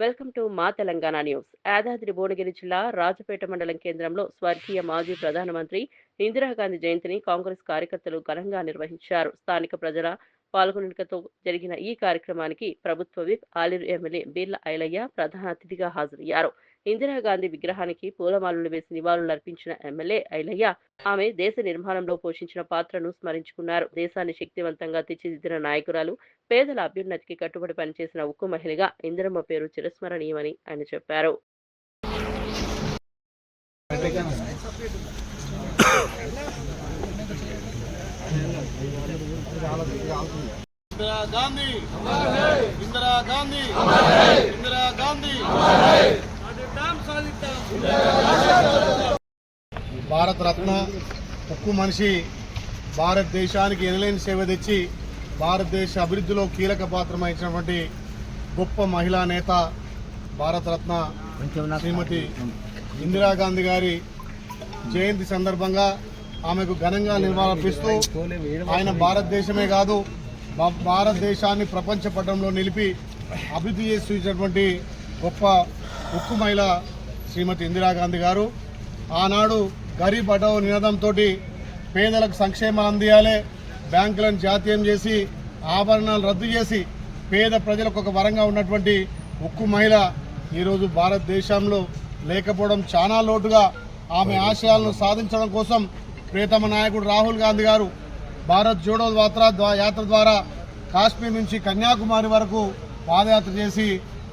Welcome to మా Telangana news. Yadadri Bhuvanagiri జిల్లా రాజపేట మండలం కేంద్రంలో స్వర్గీయ మాజీ ప్రధానమంత్రి ఇందిరాగాంధీ జయంతిని కాంగ్రెస్ కార్యకర్తలు ఘనంగా నిర్వహించారు. స్థానిక ప్రజల పాల్గొనకతో జరిగిన ఈ కార్యక్రమానికి ప్రభుత్వ విప్ ఆలేరు ఎమ్మెల్యే బీర్ల ఐలయ్య ప్రధాన అతిథిగా హాజరయ్యారు. ఇందిరాగాంధీ విగ్రహానికి పూలమాలలు వేసి నివాళులర్పించిన ఎమ్మెల్యే ఐలయ్య ఆమె దేశ నిర్మాణంలో పోషించిన పాత్రను స్మరించుకున్నారు. దేశాన్ని శక్తివంతంగా తీర్చిదిద్దిన నాయకురాలు పేదల అభ్యున్నతికి కట్టుబడి పనిచేసిన ఉక్కు మహిళగా ఇందిరమ్మ పేరు చిరస్మరణీయమని ఆయన చెప్పారు. ఇందిరా గాంధీ ఇందిరా గాంధీ ఇందిరా గాంధీ భారత రత్న ఉక్కు మనిషి భారతదేశానికి ఎనలేని సేవ తెచ్చి భారతదేశ అభివృద్ధిలో కీలక పాత్ర వహించినటువంటి గొప్ప మహిళా నేత భారతరత్న శ్రీమతి ఇందిరాగాంధీ గారి జయంతి సందర్భంగా ఆమెకు ఘనంగా నివాళులర్పిస్తూ ఆయన భారతదేశమే కాదు భారతదేశాన్ని ప్రపంచ పటంలో నిలిపి అభివృద్ధి చేసి చూసినటువంటి గొప్ప ఉక్కు మహిళ శ్రీమతి ఇందిరాగాంధీ గారు. ఆనాడు గరీబ్ హఠావో నినాదంతో పేదలకు సంక్షేమం అందియాలి బ్యాంకులను జాతీయం చేసి ఆభరణాలు రద్దు చేసి పేద ప్రజలకు ఒక వరంగా ఉన్నటువంటి ఉక్కు మహిళ ఈరోజు భారతదేశంలో లేకపోవడం చాలా లోటుగా ఆమె ఆశయాలను సాధించడం కోసం ప్రియతమ నాయకుడు రాహుల్ గాంధీ గారు భారత్ జోడో ద్వారా యాత్ర ద్వారా కాశ్మీర్ నుంచి కన్యాకుమారి వరకు పాదయాత్ర చేసి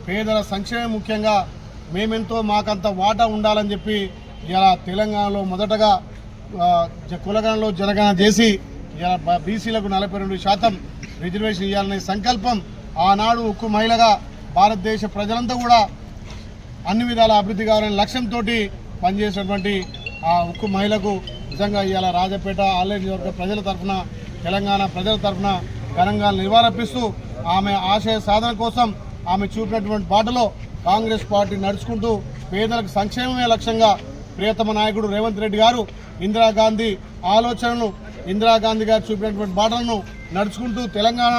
పేదల సంక్షేమం ముఖ్యంగా మేమెంతో మాకంత వాటా ఉండాలని చెప్పి ఇలా తెలంగాణలో మొదటగా జ- కులగణలో జనగణన చేసి ఇలా బీసీలకు నలభై రెండు శాతం రిజర్వేషన్ ఇవ్వాలనే సంకల్పం ఆనాడు ఉక్కు మహిళగా భారతదేశ ప్రజలంతా కూడా అన్ని విధాల అభివృద్ధి కావాలనే లక్ష్యంతో పనిచేసినటువంటి ఆ ఉక్కు మహిళకు నిజంగా ఇవాళ రాజపేట ఆలయ నియోజకవర్గ ప్రజల తరఫున తెలంగాణ ప్రజల తరఫున ఘనంగా నివారపిస్తూ ఆమె ఆశయ సాధన కోసం ఆమె చూపినటువంటి బాటలో కాంగ్రెస్ పార్టీ నడుచుకుంటూ పేదలకు సంక్షేమమే లక్ష్యంగా ప్రియతమ నాయకుడు రేవంత్ రెడ్డి గారు ఇందిరాగాంధీ ఆలోచనను ఇందిరాగాంధీ గారు చూపినటువంటి బాటలను నడుచుకుంటూ తెలంగాణ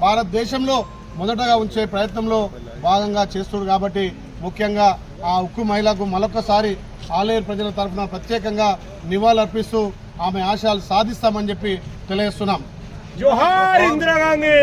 భారతదేశంలో మొదటగా ఉంచే ప్రయత్నంలో భాగంగా చేస్తుడు కాబట్టి ముఖ్యంగా ఆ ఉక్కు మహిళకు మరొకసారి ఆలయ ప్రజల తరఫున ప్రత్యేకంగా నివాళులర్పిస్తూ ఆమె ఆశయాలు సాధిస్తామని చెప్పి తెలియజేస్తున్నాం. జోహార్ ఇందిరా గాంధీ